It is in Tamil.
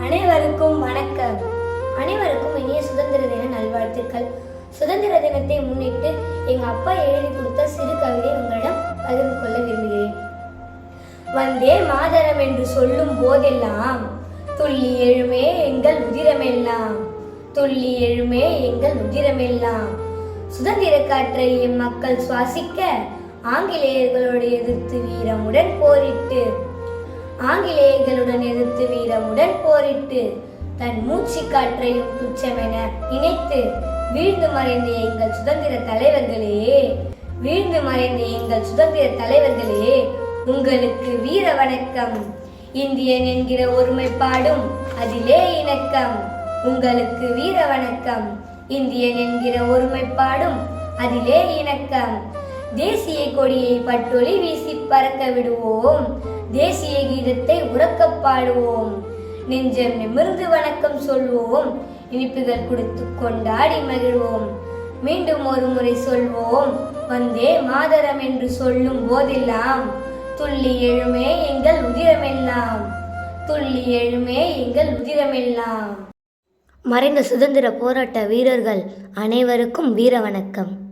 அனைவருக்கும் வணக்கம். அனைவருக்கும் இனிய சுதந்திர தின நல்வாழ்த்துக்கள். சுதந்திர தினத்தை முன்னிட்டு எங்க அப்பா எழுதி கொடுத்த சிறு கவிதை உங்களிடம் பகிர்ந்து கொள்ள விரும்புகிறேன். வந்தே மாதரம் என்று சொல்லும் போதெல்லாம் துள்ளி எழுமே எங்கள் உதிரமெல்லாம். துள்ளி எழுமே எங்கள் உதிரமெல்லாம். சுதந்திர காற்றை எம் மக்கள் சுவாசிக்க ஆங்கிலேயர்களோடு எதிர்த்து வீரமுடன் போரிட்டு ஆங்கிலேயர்களுடன் எதிர்த்து வீரமுடன் போரிட்டு தன் மூச்சு காற்றையும் துச்சமென நினைத்து வீழ்ந்து மறைந்த எங்கள் சுதந்திர தலைவர்களே வீழ்ந்து மறைந்த எங்கள் சுதந்திர தலைவர்களே உங்களுக்கு வீர வணக்கம். இந்தியன் என்கிற ஒருமைப்பாடும் அதிலே இணக்கம். உங்களுக்கு வீர வணக்கம். இந்தியன் என்கிற ஒருமைப்பாடும் அதிலே இணக்கம். தேசிய கொடியை பட்டொலி வீசி பறக்க விடுவோம். தேசிய கீதத்தை உறக்கப் பாடுவோம். நெஞ்சம் நிமிர்ந்து வணக்கம் சொல்வோம். இனிப்புகள் கொடுத்து கொண்டாடி மகிழ்வோம். மீண்டும் ஒரு முறை சொல்வோம். வந்தே மாதரம் என்று சொல்லும் போதெல்லாம் துள்ளி எழுமே எங்கள் உதிரமெல்லாம். துள்ளி எழுமே எங்கள் உதிரமெல்லாம். மறைந்த சுதந்திர போராட்ட வீரர்கள் அனைவருக்கும் வீர வணக்கம்.